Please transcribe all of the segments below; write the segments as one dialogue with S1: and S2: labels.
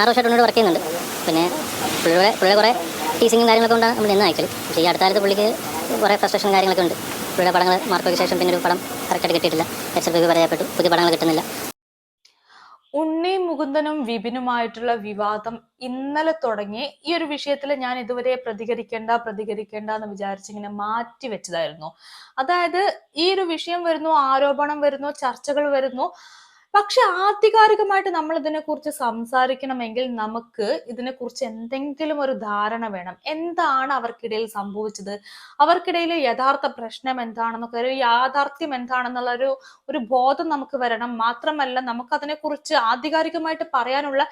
S1: ആറ് വർഷമായിട്ട് വർക്ക് ചെയ്യുന്നുണ്ട്. പിന്നെ പുള്ളിയുടെ പുള്ളിയുടെ കുറേ ടീച്ചിങ്ങും കാര്യങ്ങളൊക്കെ കൊണ്ടാണ് നമ്മൾ നിന്ന് അയക്കൽ പക്ഷേ ഈ അടുത്ത കാലത്ത് പുള്ളിക്ക് കുറേ ഫ്രസ്ട്രേഷൻ കാര്യങ്ങളൊക്കെ ഉണ്ട്. പുള്ളിയുടെ പടങ്ങൾ മാർക്കോയ്ക്ക് ശേഷം പിന്നെ ഒരു പടം കറക്റ്റായിട്ട് കിട്ടിയിട്ടില്ല. എച്ച് എഫ് പറയപ്പെട്ടു പുതിയ പടങ്ങൾ കിട്ടുന്നില്ല.
S2: ഉണ്ണി മുകുന്ദനും വിപിനുമായിട്ടുള്ള വിവാദം ഇന്നലെ തുടങ്ങി. ഈ ഒരു വിഷയത്തിൽ ഞാൻ ഇതുവരെ പ്രതികരിക്കേണ്ട പ്രതികരിക്കേണ്ട എന്ന് വിചാരിച്ചിങ്ങനെ മാറ്റി വെച്ചതായിരുന്നു. അതായത് ഈ ഒരു വിഷയം വരുന്നു ആരോപണം വരുന്നു ചർച്ചകൾ വരുന്നു. പക്ഷെ ആധികാരികമായിട്ട് നമ്മൾ ഇതിനെക്കുറിച്ച് സംസാരിക്കണമെങ്കിൽ നമുക്ക് ഇതിനെക്കുറിച്ച് എന്തെങ്കിലും ഒരു ധാരണ വേണം. എന്താണ് അവർക്കിടയിൽ സംഭവിച്ചത്? അവർക്കിടയിൽ യഥാർത്ഥ പ്രശ്നം എന്താണെന്നൊക്കെ ഒരു യാഥാർത്ഥ്യം എന്താണെന്നുള്ള ഒരു ഒരു ബോധം നമുക്ക് വരണം. മാത്രമല്ല നമുക്ക് അതിനെക്കുറിച്ച് ആധികാരികമായിട്ട് പറയാനുള്ള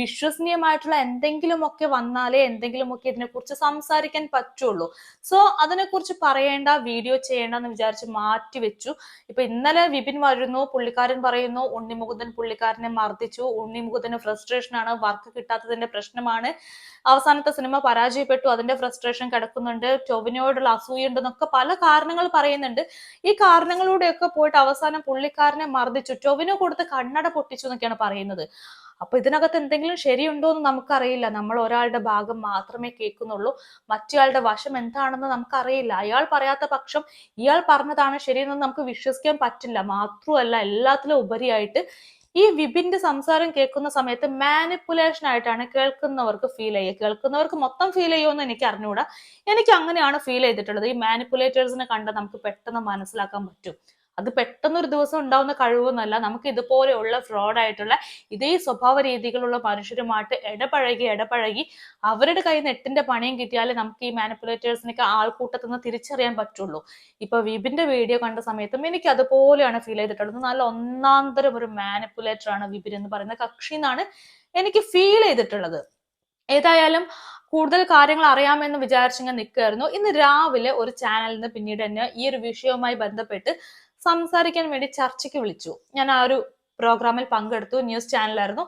S2: വിശ്വസനീയമായിട്ടുള്ള എന്തെങ്കിലുമൊക്കെ വന്നാലേ എന്തെങ്കിലുമൊക്കെ ഇതിനെക്കുറിച്ച് സംസാരിക്കാൻ പറ്റുള്ളൂ. സോ അതിനെക്കുറിച്ച് പറയേണ്ട വീഡിയോ ചെയ്യേണ്ട എന്ന് വിചാരിച്ച് മാറ്റി വെച്ചു. ഇപ്പൊ ഇന്നലെ വിപിൻ വരുന്നു പുള്ളിക്കാരൻ പറയുന്നു ഉണ്ണിമുകുന്ദൻ പുള്ളിക്കാരനെ മർദ്ദിച്ചു. ഉണ്ണിമുകുന്ദന് ഫ്രസ്ട്രേഷൻ ആണ് വർക്ക് കിട്ടാത്തതിന്റെ പ്രശ്നമാണ്. അവസാനത്തെ സിനിമ പരാജയപ്പെട്ടു അതിന്റെ ഫ്രസ്ട്രേഷൻ കിടക്കുന്നുണ്ട്. ടൊവിനോടുള്ള അസൂയുണ്ടെന്നൊക്കെ പല കാരണങ്ങൾ പറയുന്നുണ്ട്. ഈ കാരണങ്ങളിലൂടെയൊക്കെ പോയിട്ട് അവസാനം പുള്ളിക്കാരനെ മർദ്ദിച്ചു. ടൊവിനോ കൊടുത്ത് കണ്ണട പൊട്ടിച്ചു എന്നൊക്കെയാണ് പറയുന്നത്. അപ്പൊ ഇതിനകത്ത് എന്തെങ്കിലും ശരിയുണ്ടോ എന്ന് നമുക്കറിയില്ല. നമ്മൾ ഒരാളുടെ ഭാഗം മാത്രമേ കേൾക്കുന്നുള്ളൂ. മറ്റേയാളുടെ വശം എന്താണെന്ന് നമുക്കറിയില്ല. അയാൾ പറയാത്ത പക്ഷം ഇയാൾ പറഞ്ഞതാണ് ശരിയെന്ന് നമുക്ക് വിശ്വസിക്കാൻ പറ്റില്ല. മാത്രമല്ല എല്ലാത്തിലും ഉപരിയായിട്ട് ഈ വിപിന്റെ സംസാരം കേൾക്കുന്ന സമയത്ത് മാനിപ്പുലേഷൻ ആയിട്ടാണ് കേൾക്കുന്നവർക്ക് ഫീൽ ചെയ്യുക. കേൾക്കുന്നവർക്ക് മൊത്തം ഫീൽ ചെയ്യുമെന്ന് എനിക്ക് അറിഞ്ഞുകൂടാ എനിക്ക് അങ്ങനെയാണ് ഫീൽ ചെയ്തിട്ടുള്ളത്. ഈ മാനിപ്പുലേറ്റേഴ്സിനെ കണ്ട് നമുക്ക് പെട്ടെന്ന് മനസ്സിലാക്കാൻ പറ്റും. അത് പെട്ടെന്നൊരു ദിവസം ഉണ്ടാവുന്ന കഴിവൊന്നുമല്ല നമുക്ക് ഇതുപോലെയുള്ള ഫ്രോഡ് ആയിട്ടുള്ള ഇതേ സ്വഭാവ രീതികളുള്ള മനുഷ്യരുമായിട്ട് ഇടപഴകി ഇടപഴകി അവരുടെ കയ്യിൽ നിന്ന് എട്ടിന്റെ പണിയും കിട്ടിയാലേ നമുക്ക് ഈ മാനിപ്പുലേറ്റേഴ്സിനൊക്കെ ആൾക്കൂട്ടത്തിൽ നിന്ന് തിരിച്ചറിയാൻ പറ്റുള്ളൂ. ഇപ്പൊ വിബിന്റെ വീഡിയോ കണ്ട സമയത്തും എനിക്ക് അതുപോലെയാണ് ഫീൽ ചെയ്തിട്ടുള്ളത്. നല്ല ഒന്നാന്തരം ഒരു മാനിപ്പുലേറ്റർ ആണ് വിപിൻ എന്ന് പറയുന്ന കക്ഷി എന്നാണ് എനിക്ക് ഫീൽ ചെയ്തിട്ടുള്ളത്. ഏതായാലും കൂടുതൽ കാര്യങ്ങൾ അറിയാമെന്ന് വിചാരിച്ചിങ്ങനെ നിൽക്കുകയായിരുന്നു. ഇന്ന് രാവിലെ ഒരു ചാനലിൽ നിന്ന് പിന്നീട് തന്നെ ഈ ഒരു വിഷയവുമായി ബന്ധപ്പെട്ട് സംസാരിക്കാൻ വേണ്ടി ചർച്ചയ്ക്ക് വിളിച്ചു. ഞാൻ ആ ഒരു പ്രോഗ്രാമിൽ പങ്കെടുത്തു ന്യൂസ് ചാനലായിരുന്നു.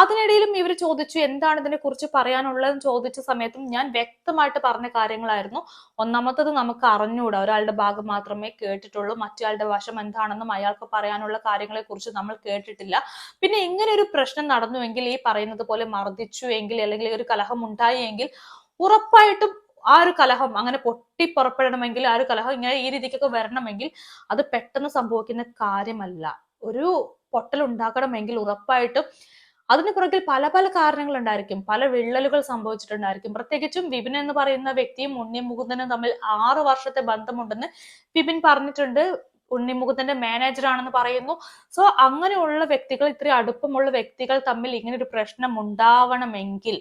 S2: അതിനിടയിലും ഇവർ ചോദിച്ചു എന്താണ് ഇതിനെ കുറിച്ച് പറയാനുള്ളതെന്ന് ചോദിച്ച സമയത്തും ഞാൻ വ്യക്തമായിട്ട് പറഞ്ഞ കാര്യങ്ങളായിരുന്നു. ഒന്നാമത്തത് നമുക്ക് അറിഞ്ഞുകൂടാ ഒരാളുടെ ഭാഗം മാത്രമേ കേട്ടിട്ടുള്ളൂ മറ്റയാളുടെ വശം എന്താണെന്നും അയാൾക്ക് പറയാനുള്ള കാര്യങ്ങളെ കുറിച്ച് നമ്മൾ കേട്ടിട്ടില്ല. പിന്നെ ഇങ്ങനെ ഒരു പ്രശ്നം നടന്നുവെങ്കിൽ ഈ പറയുന്നത് പോലെ മർദ്ദിച്ചു എങ്കിൽ അല്ലെങ്കിൽ ഒരു കലഹം ഉണ്ടായി എങ്കിൽ ഉറപ്പായിട്ടും ആ ഒരു കലഹം അങ്ങനെ പൊട്ടിപ്പുറപ്പെടണമെങ്കിൽ ആ ഒരു കലഹം ഇങ്ങനെ ഈ രീതിക്കൊക്കെ വരണമെങ്കിൽ അത് പെട്ടെന്ന് സംഭവിക്കുന്ന കാര്യമല്ല. ഒരു പൊട്ടൽ ഉണ്ടാക്കണമെങ്കിൽ ഉറപ്പായിട്ടും അതിന് പുറകിൽ പല പല കാരണങ്ങൾ ഉണ്ടായിരിക്കും പല വിള്ളലുകൾ സംഭവിച്ചിട്ടുണ്ടായിരിക്കും. പ്രത്യേകിച്ചും വിപിൻ എന്ന് പറയുന്ന വ്യക്തിയും ഉണ്ണി മുകുന്ദനും തമ്മിൽ ആറു വർഷത്തെ ബന്ധമുണ്ടെന്ന് വിപിൻ പറഞ്ഞിട്ടുണ്ട്. ഉണ്ണിമുഖത്തിന്റെ മാനേജർ ആണെന്ന് പറയുന്നു. സോ അങ്ങനെയുള്ള വ്യക്തികൾ ഇത്രയും അടുപ്പമുള്ള വ്യക്തികൾ തമ്മിൽ ഇങ്ങനെ ഒരു പ്രശ്നം ഉണ്ടാവണമെങ്കിൽ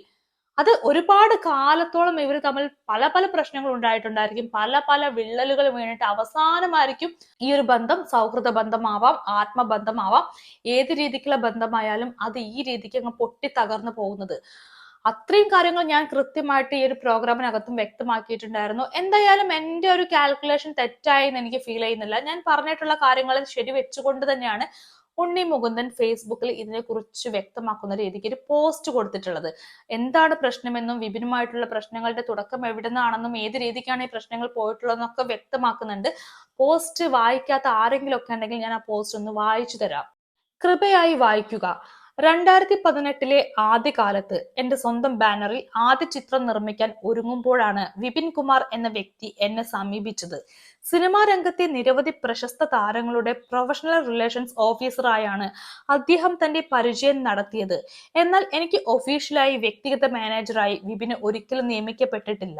S2: അത് ഒരുപാട് കാലത്തോളം ഇവർ തമ്മിൽ പല പല പ്രശ്നങ്ങൾ ഉണ്ടായിട്ടുണ്ടായിരിക്കും. പല പല വിള്ളലുകൾ വീണിട്ട് അവസാനമായിരിക്കും ഈ ഒരു ബന്ധം സൗഹൃദ ബന്ധമാവാം ആത്മബന്ധമാവാം. ഏത് രീതിക്കുള്ള ബന്ധമായാലും അത് ഈ രീതിക്ക് അങ്ങ് പൊട്ടി തകർന്നു പോകുന്നത്. അത്രയും കാര്യങ്ങൾ ഞാൻ കൃത്യമായിട്ട് ഈ ഒരു പ്രോഗ്രാമിനകത്തും വ്യക്തമാക്കിയിട്ടുണ്ടായിരുന്നു. എന്തായാലും എന്റെ ഒരു കാൽക്കുലേഷൻ തെറ്റായി എന്ന് എനിക്ക് ഫീൽ ചെയ്യുന്നില്ല. ഞാൻ പറഞ്ഞിട്ടുള്ള കാര്യങ്ങൾ ശരി വെച്ചുകൊണ്ട് തന്നെയാണ്. ഉണ്ണി മുകുന്ദൻ ഫേസ്ബുക്കിൽ ഇതിനെക്കുറിച്ച് വ്യക്തമാക്കുന്ന രീതിക്ക് ഒരു പോസ്റ്റ് കൊടുത്തിട്ടുള്ളത്. എന്താണ് പ്രശ്നമെന്നും വിഭിന്നമായിട്ടുള്ള പ്രശ്നങ്ങളുടെ തുടക്കം എവിടെ നിന്നാണെന്നും ഏത് രീതിക്കാണ് ഈ പ്രശ്നങ്ങൾ പോയിട്ടുള്ളതെന്നൊക്കെ വ്യക്തമാക്കുന്നുണ്ട്. പോസ്റ്റ് വായിക്കാത്ത ആരെങ്കിലും ഒക്കെ ഉണ്ടെങ്കിൽ ഞാൻ ആ പോസ്റ്റ് ഒന്ന് വായിച്ചു തരാം. കൃപയായി വായിക്കുക. രണ്ടായിരത്തി പതിനെട്ടിലെ ആദ്യകാലത്ത് എന്റെ സ്വന്തം ബാനറിൽ ആദ്യ ചിത്രം നിർമ്മിക്കാൻ ഒരുങ്ങുമ്പോഴാണ് വിപിൻ കുമാർ എന്ന വ്യക്തി എന്നെ സമീപിച്ചത്. സിനിമാ രംഗത്തെ നിരവധി പ്രശസ്ത താരങ്ങളുടെ പ്രൊഫഷണൽ റിലേഷൻസ് ഓഫീസറായാണ് അദ്ദേഹം തന്റെ പരിചയം നടത്തിയത്. എന്നാൽ എനിക്ക് ഒഫീഷ്യലായി വ്യക്തിഗത മാനേജറായി വിപിന് ഒരിക്കലും നിയമിക്കപ്പെട്ടിട്ടില്ല.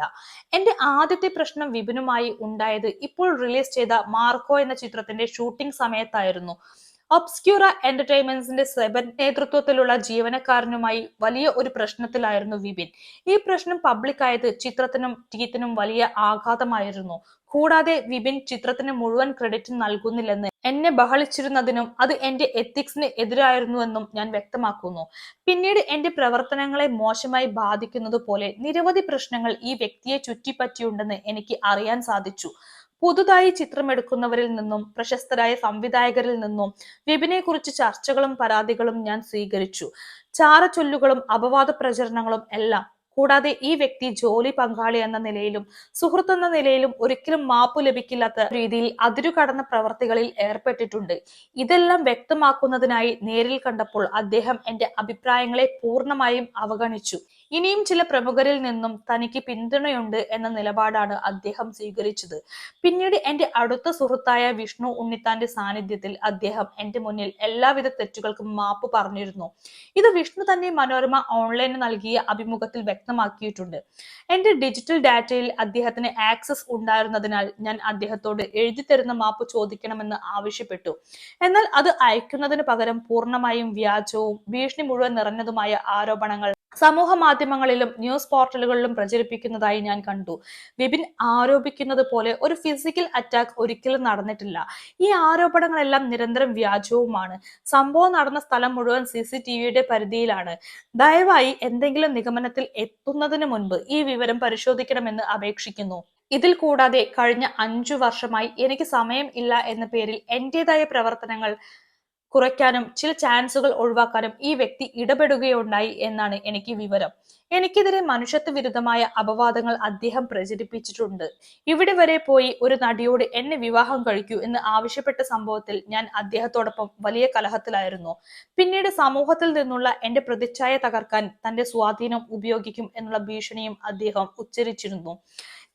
S2: എന്റെ ആദ്യത്തെ പ്രശ്നം വിപിനുമായി ഉണ്ടായത് ഇപ്പോൾ റിലീസ് ചെയ്ത മാർക്കോ എന്ന ചിത്രത്തിന്റെ ഷൂട്ടിംഗ് സമയത്തായിരുന്നു. ഒബ്സ്ക്യൂറ എന്റർടൈൻമെന്റ്സിന്റെ നേതൃത്വത്തിലുള്ള ജീവനക്കാരനുമായി വലിയ ഒരു പ്രശ്നത്തിലായിരുന്നു വിപിൻ. ഈ പ്രശ്നം പബ്ലിക്കായത് ചിത്രത്തിനും ടീത്തിനും വലിയ ആഘാതമായിരുന്നു. കൂടാതെ വിപിൻ ചിത്രത്തിന് മുഴുവൻ ക്രെഡിറ്റ് നൽകുന്നില്ലെന്ന് എന്നെ ബഹളിച്ചിരുന്നതിനും അത് എന്റെ എത്തിക്സിന് എതിരായിരുന്നുവെന്നും ഞാൻ വ്യക്തമാക്കുന്നു. പിന്നീട് എന്റെ പ്രവർത്തനങ്ങളെ മോശമായി ബാധിക്കുന്നത് പോലെ നിരവധി പ്രശ്നങ്ങൾ ഈ വ്യക്തിയെ ചുറ്റിപ്പറ്റിയുണ്ടെന്ന് എനിക്ക് അറിയാൻ സാധിച്ചു. പുതുതായി ചിത്രമെടുക്കുന്നവരിൽ നിന്നും പ്രശസ്തരായ സംവിധായകരിൽ നിന്നും വിപിനെ കുറിച്ച് ചർച്ചകളും പരാതികളും ഞാൻ സ്വീകരിച്ചു. ചാരച്ചൊല്ലുകളും അപവാദ പ്രചരണങ്ങളും എല്ലാം കൂടാതെ ഈ വ്യക്തി ജോലി പങ്കാളി എന്ന നിലയിലും സുഹൃത്ത് എന്ന നിലയിലും ഒരിക്കലും മാപ്പ് ലഭിക്കില്ലാത്ത രീതിയിൽ അതിരു കടന്ന പ്രവർത്തികളിൽ ഏർപ്പെട്ടിട്ടുണ്ട്. ഇതെല്ലാം വ്യക്തമാക്കുന്നതിനായി നേരിൽ കണ്ടപ്പോൾ അദ്ദേഹം എന്റെ അഭിപ്രായങ്ങളെ പൂർണമായും അവഗണിച്ചു. ഇനിയും ചില പ്രമുഖരിൽ നിന്നും തനിക്ക് പിന്തുണയുണ്ട് എന്ന നിലപാടാണ് അദ്ദേഹം സ്വീകരിച്ചത്. പിന്നീട് എന്റെ അടുത്ത സുഹൃത്തായ വിഷ്ണു ഉണ്ണിത്താന്റെ സാന്നിധ്യത്തിൽ അദ്ദേഹം എന്റെ മുന്നിൽ എല്ലാവിധ തെറ്റുകൾക്കും മാപ്പ് പറഞ്ഞിരുന്നു. ഇത് വിഷ്ണു തന്നെ മനോരമ ഓൺലൈനിൽ നൽകിയ അഭിമുഖത്തിൽ വ്യക്തമാക്കിയിട്ടുണ്ട്. എന്റെ ഡിജിറ്റൽ ഡാറ്റയിൽ അദ്ദേഹത്തിന് ആക്സസ് ഉണ്ടായിരുന്നതിനാൽ ഞാൻ അദ്ദേഹത്തോട് എഴുതി തരുന്ന മാപ്പ് ചോദിക്കണമെന്ന് ആവശ്യപ്പെട്ടു. എന്നാൽ അത് അയക്കുന്നതിന് പകരം പൂർണമായും വ്യാജവും ഭീഷണി മുഴുവൻ നിറഞ്ഞതുമായ ആരോപണങ്ങൾ സമൂഹ മാധ്യമങ്ങളിലും ന്യൂസ് പോർട്ടലുകളിലും പ്രചരിപ്പിക്കുന്നതായി ഞാൻ കണ്ടു. വിപിൻ ആരോപിക്കുന്നത് പോലെ ഒരു ഫിസിക്കൽ അറ്റാക്ക് ഒരിക്കലും നടന്നിട്ടില്ല. ഈ ആരോപണങ്ങളെല്ലാം നിരന്തരം വ്യാജവുമാണ്. സംഭവം നടന്ന സ്ഥലം മുഴുവൻ സി സി ടി വിയുടെ പരിധിയിലാണ്. ദയവായി എന്തെങ്കിലും നിഗമനത്തിൽ എത്തുന്നതിന് മുൻപ് ഈ വിവരം പരിശോധിക്കണമെന്ന് അപേക്ഷിക്കുന്നു. ഇതിൽ കൂടാതെ കഴിഞ്ഞ അഞ്ചു വർഷമായി എനിക്ക് സമയം ഇല്ല എന്ന പേരിൽ എന്റേതായ പ്രവർത്തനങ്ങൾ കുറയ്ക്കാനും ചില ചാൻസുകൾ ഒഴിവാക്കാനും ഈ വ്യക്തി ഇടപെടുകയുണ്ടായി എന്നാണ് എനിക്ക് വിവരം. എനിക്കെതിരെ മനുഷ്യത്വ വിരുദ്ധമായ അപവാദങ്ങൾ അദ്ദേഹം പ്രചരിപ്പിച്ചിട്ടുണ്ട്. ഇവിടെ വരെ പോയി ഒരു നടിയോട് എന്നെ വിവാഹം കഴിക്കൂ എന്ന് ആവശ്യപ്പെട്ട സംഭവത്തിൽ ഞാൻ അദ്ദേഹത്തോടൊപ്പം വലിയ കലഹത്തിലായിരുന്നു. പിന്നീട് സമൂഹത്തിൽ നിന്നുള്ള എന്റെ പ്രതിച്ഛായ തകർക്കാൻ തന്റെ സ്വാധീനം ഉപയോഗിക്കും എന്നുള്ള ഭീഷണിയും അദ്ദേഹം ഉച്ചരിച്ചിരുന്നു.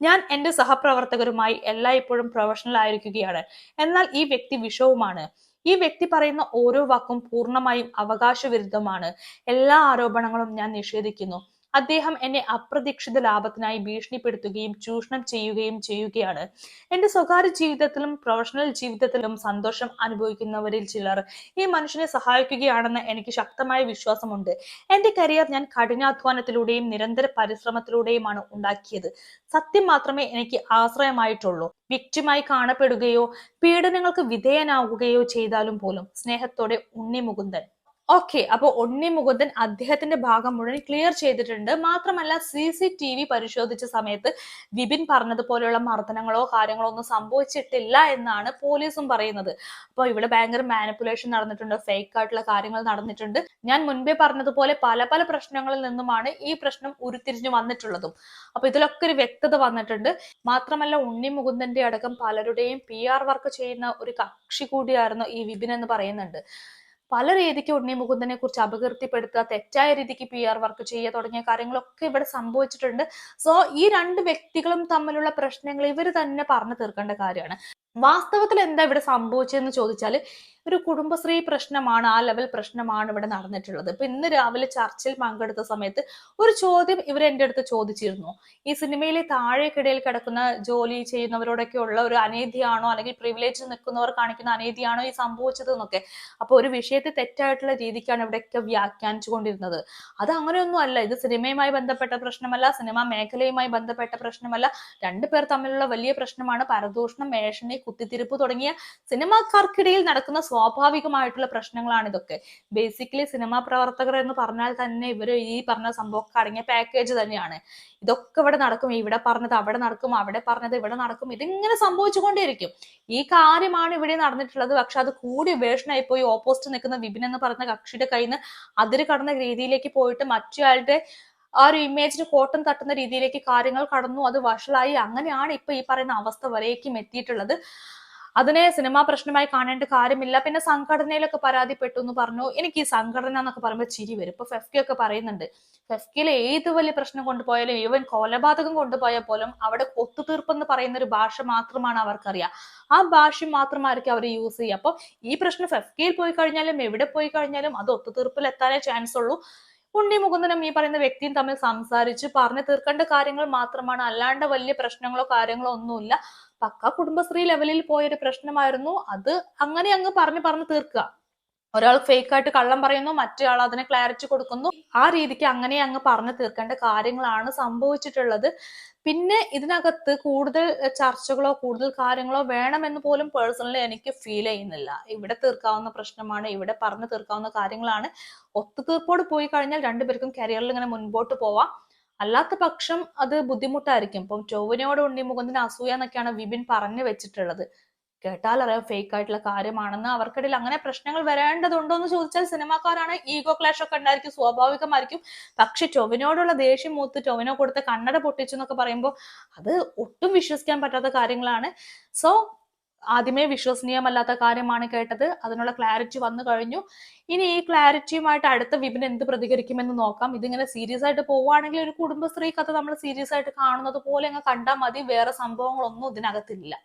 S2: ഞാൻ എന്റെ സഹപ്രവർത്തകരുമായി എല്ലായ്പ്പോഴും പ്രൊഫഷണൽ ആയിരിക്കുകയാണ്. എന്നാൽ ഈ വ്യക്തി വിഷവുമാണ്. ഈ വ്യക്തി പറയുന്ന ഓരോ വാക്കും പൂർണമായും അവകാശവിരുദ്ധമാണ്. എല്ലാ ആരോപണങ്ങളും ഞാൻ നിഷേധിക്കുന്നു. അദ്ദേഹം എന്നെ അപ്രതീക്ഷിത ലാഭത്തിനായി ഭീഷണിപ്പെടുത്തുകയും ചൂഷണം ചെയ്യുകയും ചെയ്യുകയാണ്. എന്റെ സ്വകാര്യ ജീവിതത്തിലും പ്രൊഫഷണൽ ജീവിതത്തിലും സന്തോഷം അനുഭവിക്കുന്നവരിൽ ചിലർ ഈ മനുഷ്യനെ സഹായിക്കുകയാണെന്ന് എനിക്ക് ശക്തമായ വിശ്വാസമുണ്ട്. എന്റെ കരിയർ ഞാൻ കഠിനാധ്വാനത്തിലൂടെയും നിരന്തര പരിശ്രമത്തിലൂടെയുമാണ് ഉണ്ടാക്കിയത്. സത്യം മാത്രമേ എനിക്ക് ആശ്രയമായിട്ടുള്ളൂ. വ്യക്തിമായി കാണപ്പെടുകയോ പീഡനങ്ങൾക്ക് വിധേയനാവുകയോ ചെയ്താലും പോലും സ്നേഹത്തോടെ ഉണ്ണി മുകുന്ദൻ ഓക്കെ അപ്പൊ ഉണ്ണി മുകുന്ദൻ അദ്ദേഹത്തിന്റെ ഭാഗം മുഴുവൻ ക്ലിയർ ചെയ്തിട്ടുണ്ട്. മാത്രമല്ല സി സി ടി വി പരിശോധിച്ച സമയത്ത് വിപിൻ പറഞ്ഞതുപോലെയുള്ള മർദ്ദനങ്ങളോ കാര്യങ്ങളോ ഒന്നും സംഭവിച്ചിട്ടില്ല എന്നാണ് പോലീസും പറയുന്നത്. അപ്പോൾ ഇവിടെ ഭയങ്കര മാനിപ്പുലേഷൻ നടന്നിട്ടുണ്ട് ഫേക്ക് ആയിട്ടുള്ള കാര്യങ്ങൾ നടന്നിട്ടുണ്ട്. ഞാൻ മുൻപേ പറഞ്ഞതുപോലെ പല പല പ്രശ്നങ്ങളിൽ നിന്നുമാണ് ഈ പ്രശ്നം ഉരുത്തിരിഞ്ഞു വന്നിട്ടുള്ളതും. അപ്പൊ ഇതിലൊക്കെ ഒരു വ്യക്തത വന്നിട്ടുണ്ട്. മാത്രമല്ല ഉണ്ണി മുകുന്ദന്റെ അടക്കം പലരുടെയും പി ആർ വർക്ക് ചെയ്യുന്ന ഒരു കക്ഷി കൂടിയായിരുന്നു ഈ വിപിൻ എന്ന് പറയുന്നുണ്ട്. പല രീതിക്ക് ഉണ്ണി മുകുന്ദനെ കുറിച്ച് അപകീർത്തിപ്പെടുത്തുക തെറ്റായ രീതിക്ക് പി ആർ വർക്ക് ചെയ്യുക തുടങ്ങിയ കാര്യങ്ങളൊക്കെ ഇവിടെ സംഭവിച്ചിട്ടുണ്ട്. സോ ഈ രണ്ട് വ്യക്തികളും തമ്മിലുള്ള പ്രശ്നങ്ങൾ ഇവർ തന്നെ പറഞ്ഞു തീർക്കേണ്ട കാര്യമാണ്. വാസ്തവത്തിൽ എന്താ ഇവിടെ സംഭവിച്ചതെന്ന് ചോദിച്ചാൽ ഒരു കുടുംബശ്രീ പ്രശ്നമാണ് ആ ലെവൽ പ്രശ്നമാണ് ഇവിടെ നടന്നിട്ടുള്ളത്. ഇപ്പൊ ഇന്ന് രാവിലെ ചർച്ചയിൽ പങ്കെടുത്ത സമയത്ത് ഒരു ചോദ്യം ഇവർ എന്റെ അടുത്ത് ചോദിച്ചിരുന്നു. ഈ സിനിമയിലെ താഴേക്കിടയിൽ കിടക്കുന്ന ജോലി ചെയ്യുന്നവരോടൊക്കെ ഉള്ള ഒരു അനീതിയാണോ അല്ലെങ്കിൽ പ്രിവിലേജ് നിൽക്കുന്നവർ കാണിക്കുന്ന അനീതിയാണോ ഈ സംഭവിച്ചത് എന്നൊക്കെ. അപ്പൊ ഒരു വിഷയത്തെ തെറ്റായിട്ടുള്ള രീതിക്കാണ് ഇവിടെയൊക്കെ വ്യാഖ്യാനിച്ചു കൊണ്ടിരുന്നത് അത് അങ്ങനെയൊന്നും അല്ല. ഇത് സിനിമയുമായി ബന്ധപ്പെട്ട പ്രശ്നമല്ല സിനിമാ മേഖലയുമായി ബന്ധപ്പെട്ട പ്രശ്നമല്ല. രണ്ടുപേർ തമ്മിലുള്ള വലിയ പ്രശ്നമാണ് പരദൂഷണം മേഷണി കുത്തിത്തിരിപ്പ് തുടങ്ങിയ സിനിമാക്കാർക്കിടയിൽ നടക്കുന്ന സ്വാഭാവികമായിട്ടുള്ള പ്രശ്നങ്ങളാണ് ഇതൊക്കെ. ബേസിക്കലി സിനിമാ പ്രവർത്തകർ എന്ന് പറഞ്ഞാൽ തന്നെ ഇവർ ഈ പറഞ്ഞ സംഭവമൊക്കെ അടങ്ങിയ പാക്കേജ് തന്നെയാണ്. ഇതൊക്കെ ഇവിടെ നടക്കും. ഇവിടെ പറഞ്ഞത് അവിടെ നടക്കും. അവിടെ പറഞ്ഞത് ഇവിടെ നടക്കും. ഇതിങ്ങനെ സംഭവിച്ചുകൊണ്ടേയിരിക്കും. ഈ കാര്യമാണ് ഇവിടെ നടന്നിട്ടുള്ളത്. പക്ഷെ അത് കൂടി വേഷനായി പോയി. ഓപ്പോസിറ്റ് നിൽക്കുന്ന വിപിൻ എന്ന് പറയുന്ന കക്ഷിയുടെ കയ്യിൽ നിന്ന് അതിര് കടന്ന രീതിയിലേക്ക് പോയിട്ട് മറ്റൊരാളുടെ ആ ഒരു ഇമേജിന് കോട്ടം തട്ടുന്ന രീതിയിലേക്ക് കാര്യങ്ങൾ കടന്നു അത് വഷളായി. അങ്ങനെയാണ് ഇപ്പൊ ഈ പറയുന്ന അവസ്ഥ വരേക്കും എത്തിയിട്ടുള്ളത്. അതിനെ സിനിമാ പ്രശ്നമായി കാണേണ്ട കാര്യമില്ല. പിന്നെ സംഘടനയിലൊക്കെ പരാതിപ്പെട്ടു എന്ന് പറഞ്ഞു. എനിക്ക് ഈ സംഘടന എന്നൊക്കെ പറയുമ്പോൾ ചിരി വരും. ഇപ്പൊ ഫെഫ്കി ഒക്കെ പറയുന്നുണ്ട്. ഫെഫ്കിയിൽ ഏത് വലിയ പ്രശ്നം കൊണ്ടുപോയാലും ഈവൻ കൊലപാതകം കൊണ്ടുപോയാൽ പോലും അവിടെ ഒത്തുതീർപ്പെന്ന് പറയുന്ന ഒരു ഭാഷ മാത്രമാണ് അവർക്കറിയാം. ആ ഭാഷ മാത്രമായിരിക്കും അവർ യൂസ് ചെയ്യുക. അപ്പൊ ഈ പ്രശ്നം ഫെഫ്കിയിൽ പോയി കഴിഞ്ഞാലും എവിടെ പോയി കഴിഞ്ഞാലും അത് ഒത്തുതീർപ്പിൽ എത്താനേ ചാൻസ് ഉള്ളൂ. ഉണ്ണി മുകുന്ദനും ഈ പറയുന്ന വ്യക്തിയും തമ്മിൽ സംസാരിച്ച് പറഞ്ഞു തീർക്കേണ്ട കാര്യങ്ങൾ മാത്രമാണ്. അല്ലാണ്ട് വലിയ പ്രശ്നങ്ങളോ കാര്യങ്ങളോ ഒന്നുമില്ല. പക്ക കുടുംബശ്രീ ലെവലിൽ പോയൊരു പ്രശ്നമായിരുന്നു. അത് അങ്ങനെ അങ്ങ് പറഞ്ഞു പറഞ്ഞു തീർക്കുക. ഒരാൾ ഫേക്ക് ആയിട്ട് കള്ളം പറയുന്നു മറ്റേയാൾ അതിനെ ക്ലാരിറ്റി കൊടുക്കുന്നു. ആ രീതിക്ക് അങ്ങനെ അങ്ങ് പറഞ്ഞു തീർക്കേണ്ട കാര്യങ്ങളാണ് സംഭവിച്ചിട്ടുള്ളത്. പിന്നെ ഇതിനകത്ത് കൂടുതൽ ചർച്ചകളോ കൂടുതൽ കാര്യങ്ങളോ വേണമെന്ന് പോലും പേഴ്സണലി എനിക്ക് ഫീൽ ചെയ്യുന്നില്ല. ഇവിടെ തീർക്കാവുന്ന പ്രശ്നമാണ് ഇവിടെ പറഞ്ഞു തീർക്കാവുന്ന കാര്യങ്ങളാണ്. ഒത്തുതീർപ്പോട് പോയി കഴിഞ്ഞാൽ രണ്ടുപേർക്കും കരിയറിൽ ഇങ്ങനെ മുൻപോട്ട് പോവാം. അല്ലാത്ത പക്ഷം അത് ബുദ്ധിമുട്ടായിരിക്കും. ഇപ്പം ചൊവ്വനോട് ഉണ്ണി മുകുന്ദന് അസൂയ എന്നൊക്കെയാണ് വിപിൻ പറഞ്ഞു വെച്ചിട്ടുള്ളത്. കേട്ടാൽ അറിയാം ഫേക്ക് ആയിട്ടുള്ള കാര്യമാണെന്ന്. അവർക്കിടയിൽ അങ്ങനെ പ്രശ്നങ്ങൾ വരേണ്ടതുണ്ടോ എന്ന് ചോദിച്ചാൽ സിനിമാക്കാരാണ് ഈഗോ ക്ലാഷ് ഒക്കെ ഉണ്ടായിരിക്കും സ്വാഭാവികമായിരിക്കും. പക്ഷെ ടൊവിനോടുള്ള ദേഷ്യം മൂത്ത് ടൊവിനോ കൊടുത്ത കണ്ണട പൊട്ടിച്ചു എന്നൊക്കെ പറയുമ്പോൾ അത് ഒട്ടും വിശ്വസിക്കാൻ പറ്റാത്ത കാര്യങ്ങളാണ്. സോ ആദ്യമേ വിശ്വസനീയമല്ലാത്ത കാര്യമാണ് കേട്ടത്. അതിനുള്ള ക്ലാരിറ്റി വന്നു കഴിഞ്ഞു. ഇനി ഈ ക്ലാരിറ്റിയുമായിട്ട് അടുത്ത വിപിൻ എന്ത് പ്രതികരിക്കുമെന്ന് നോക്കാം. ഇതിങ്ങനെ സീരിയസ് ആയിട്ട് പോവുകയാണെങ്കിൽ ഒരു കുടുംബശ്രീ കഥ നമ്മൾ സീരിയസ് ആയിട്ട് കാണുന്നത് പോലെ അങ്ങ് കണ്ടാൽ മതി. വേറെ സംഭവങ്ങളൊന്നും ഇതിനകത്തില്ല.